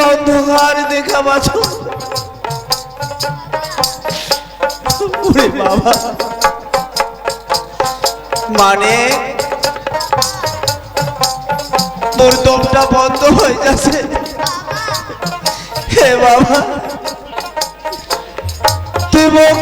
অন্ধকার দেখা বাবা। মানে? তোর দমটা বন্ধ হয়ে যাচ্ছে। হে বাবা। তুই মুখ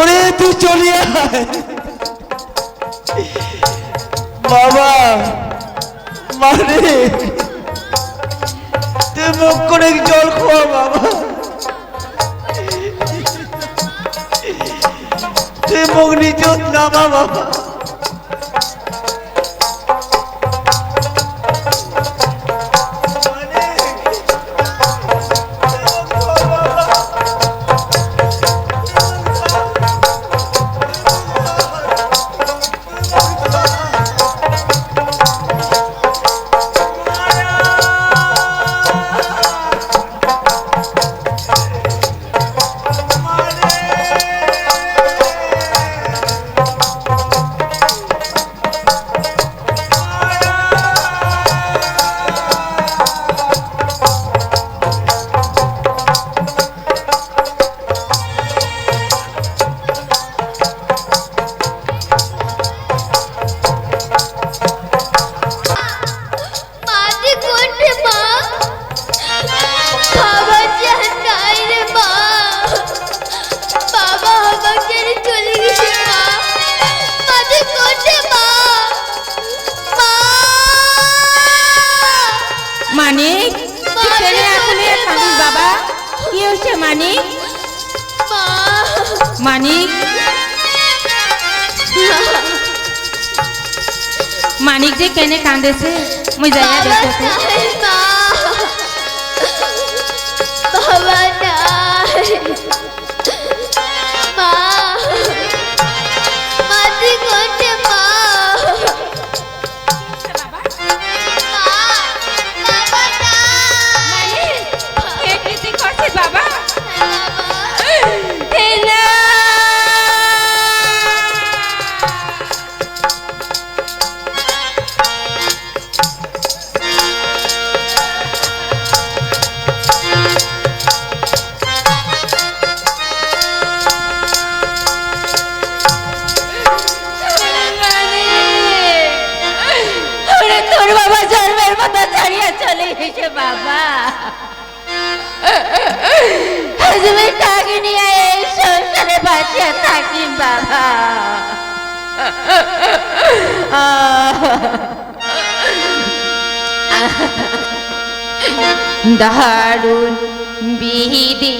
ওরে তুই চলিয়ে বাবা মানে তুই মুখ করে জল খোয়া, বাবা। তুই মুখ নিচে নামা, বাবা। মানিক যে কেনে কান্দেছে মুই যাইয়া মা বাবা बिदि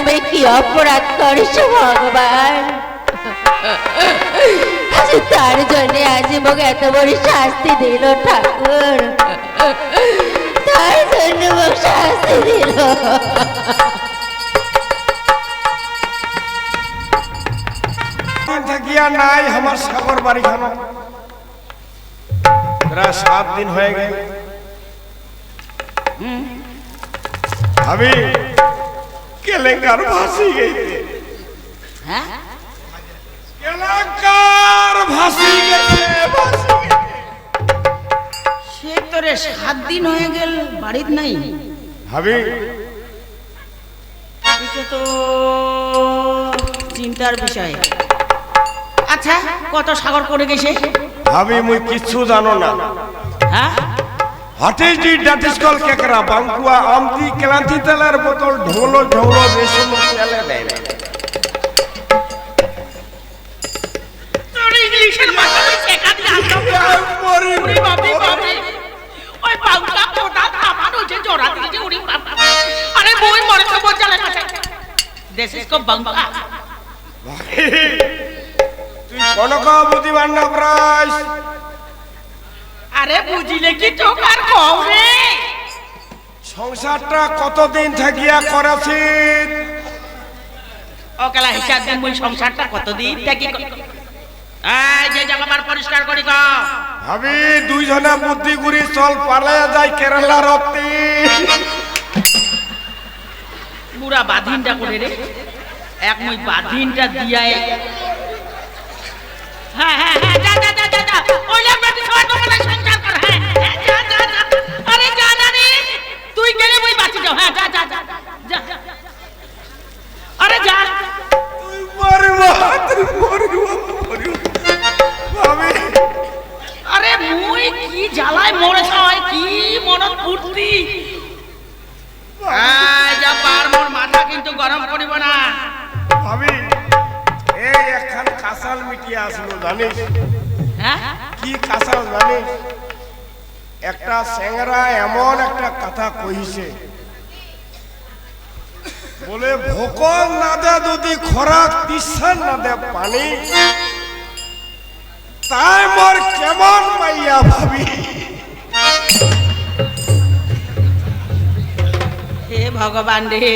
আমি কি অপরাধ করিস ভগবান? তার জন্য আজ মোক এত বড় শাস্তি দিল ঠাকুর। তার জন্য মোক শাস্তি দিল। নাই আমার সাগর বাড়ি খানো প্রায় সাত দিন হয়ে গেল। আমি কেলেঙ্কার ভাসি গেছে। হ্যাঁ? কেলেঙ্কার ভাসি গেছে। সে তোরে সাত দিন হয়ে গেল বাড়িত নাই। ভাবি। এটা তো চিন্তার বিষয়। আচ্ছা কত সাগর করে গেছে? ভাবি মুই কিচ্ছু জানো না। হ্যাঁ? What is the that is call কেকরা বাঙ্কুয়া আমতি ক্লান্তি তেলের বোতল ঢোলো ঢোলো বেসন তেলে দেয় ইংলিশের মাধ্যমে শেখা দিয়ে মরি? বাপরে বাপরে। ওই বাংলা কোটা থামানো যে জোড়া দিয়েছে উড়ি আরে বই মরে তো দিস ইজ কো বাংলা তুই বুঝিবার না প্রাইস আরে বুঝিলে কি টোকার কও রে? সংসারটা কতদিন থাকিয়া করেছিস ওকালা হিসাব দিন মুই সংসারটা কতদিন থাকি এই যে জায়গাবার পরিষ্কার করি কও ভাবি দুইজনে বুদ্ধি গুড়ি চল পালে যায় কেরালা রত্তি পুরা বাধিনটা করে রে। এক মুই বাধিনটা দিয়াই। হ্যাঁ হ্যাঁ হ্যাঁ। ভাবি আরে মুই কি জ্বালায় মরে হয় কি মনত ফুর্তি। এই যা পার মাথা কিন্তু গরম করিব না। একখান কাঁচাল মিটিয়ে আসলো জানিস? হ্যাঁ কি কাঁচাল জানিস একটা স্যাংরা এমন একটা কথা কইছে। বলে ভোকল না দে যদি খরাক তিসান না দে পানি তাই মোর কেমন মাইয়া ভাবি? হে ভগবান রে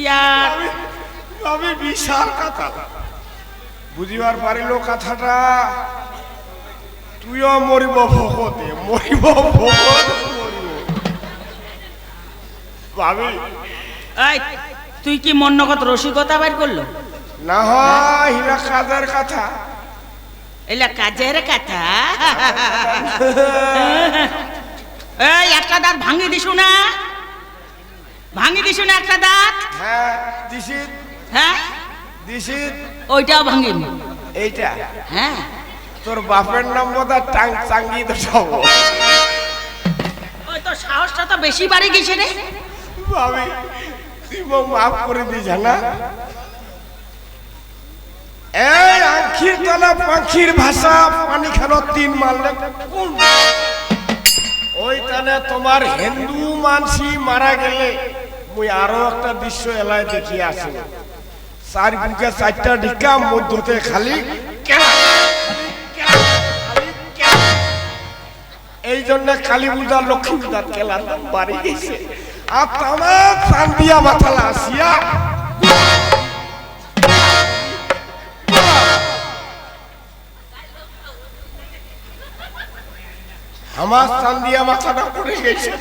ইয়ার ভাবি বিশাল কথা। বুঝিবার পারিল কথাটা। তুইও মরিব ভকতে মরিব ভকত ভাবি। তুই কি মন্নগত রসিকতা বাইর করল? না হয় হিরা কাজের কথা। এলা কাজের কথা? এই একটা দাঁত ভাঙি দিছু না? ভাঙি দিছু না একটা দাঁত? হ্যাঁ দিশিত হ্যাঁ? ওইটাও ভাঙিম এইটা? হ্যাঁ। তোর বাপের নাম বোধ টাং চাঙ্গি তো সব ওই তো সাহসটা তো বেশি বাড়ি গেছে রে। ভাবি তুই মাফ করে দিস না? এই আখির তলা পাখির ভাষা পানি খানো তিন মারলে কোন। ওই তানে তোমার হিন্দু মানসি মারা গেলে মুই আরও একটা দৃশ্য এলাই দেখি আসি চার বুকে চারটা ঢিকা মধ্যতে খালি। এই জন্য কালী পূজা, লক্ষ্মী পূজার খেলার বাড়ি গেছে আর তামাম চান্দিয়া মাথালা আসিয়া আমার চান্দিয়া মাথাটা পড়ে গেছে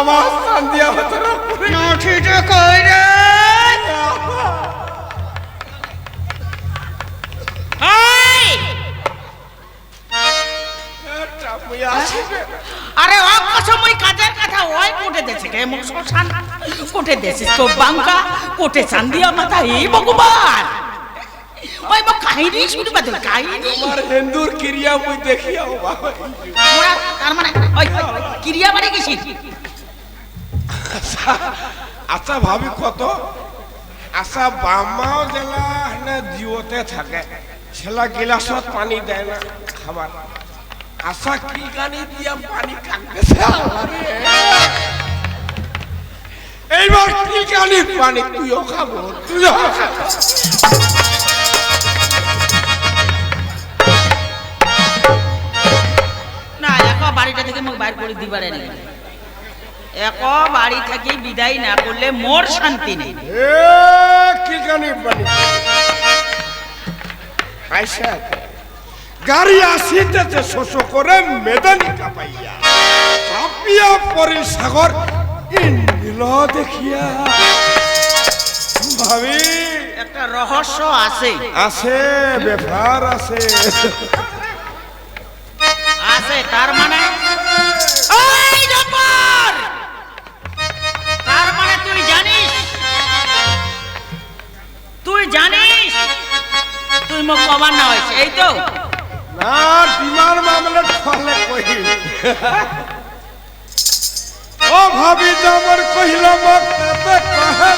আমার চান্দিয়া মাথাটা পড়ে কই আরে ও সময় কাজের কথা ওই কোটে দেছে কে? শ্মশান। কোটে দেছে তো বাঙ্কা। কোটে চান্দিয়া মাথা এই ভগবান। ওই বা কাহিনী শুনবা তো কাহিনী। আমার হিন্দুর ক্রিয়া মুই দেখিয়া বাবা তার মানে ওই ক্রিয়া বাড়ি গেছি আচ্ছা ভাবি কত আচ্ছা বামাও জেলা জিওতে থাকে। ছেলা গিলাসত পানি দেয় না খাবার। আশা কি গানি দিয়া পানি কাটতেছে? এইবার কি গানি পানি? তুইও খাব তুইও খাব। না এক বাড়িটা থেকে মুখ বাইর করে দিবারে নেই। এক বাড়ি থেকে বিদায় না করলে মোর শান্তি নেই। কি গানি পানি? আইসা। গাড়ি আসিতেছে শোষ করে মেদানি কাপাইয়া কাপিয়া পরে সাগর ইন্দিল দেখিয়া। ভাবি একটা রহস্য আছে। আছে ব্যাপার আছে। আছে তার মানে? তার মানে তুই জানিস? তুই জানিস? তুই মুখ কবার না হয়েছে এই তো? না ডিমার মামলা ফলে কহিল। ও ভাবি যেমন কহিল কহে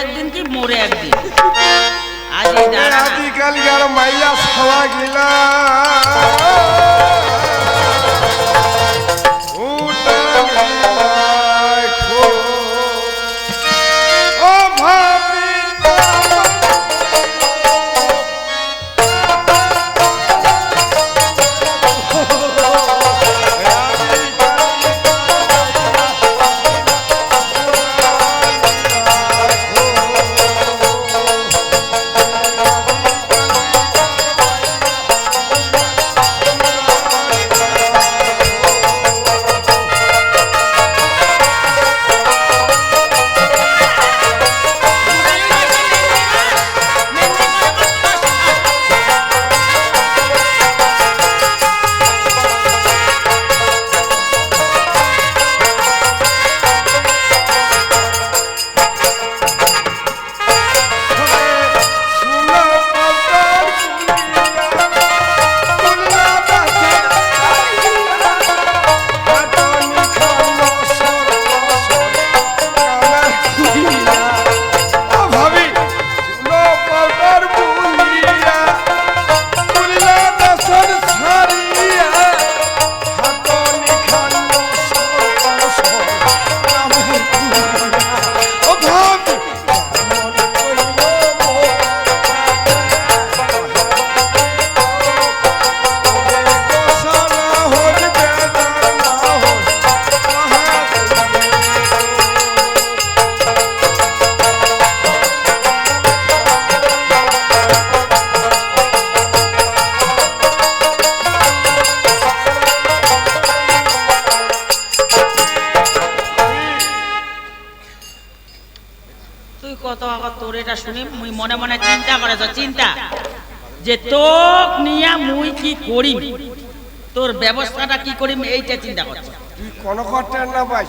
একদিন কি মরে একদিন আজ। আজিকাল মাইয়া খাওয়া গিলা মনে মনে চিন্তা করেছ চিন্তা যে তোক নিয়া মুই কি করিম? তোর ব্যবস্থাটা কি করিম এইটা চিন্তা করছ। তুই কোন না ভাই।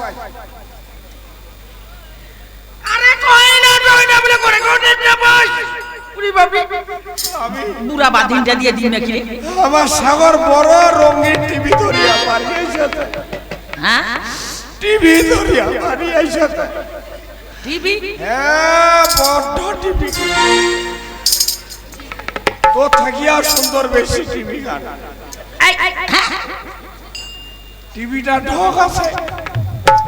আরে কই না কই না বলে করে কোটে যাবাস পুরি আমি বুড়া বাদিনটা দিয়ে দিন নাকি আমার সাগর বড় রঙিন টিভি ধরিয়া পারি হ্যাঁ? টিভি ধরিয়া পারি আইসাতে টিভি? হ্যাঁ বড্ড টিভি। তো থাকিয়া সুন্দর বেশি টিভি গান? টিভিটা ঢক আছে।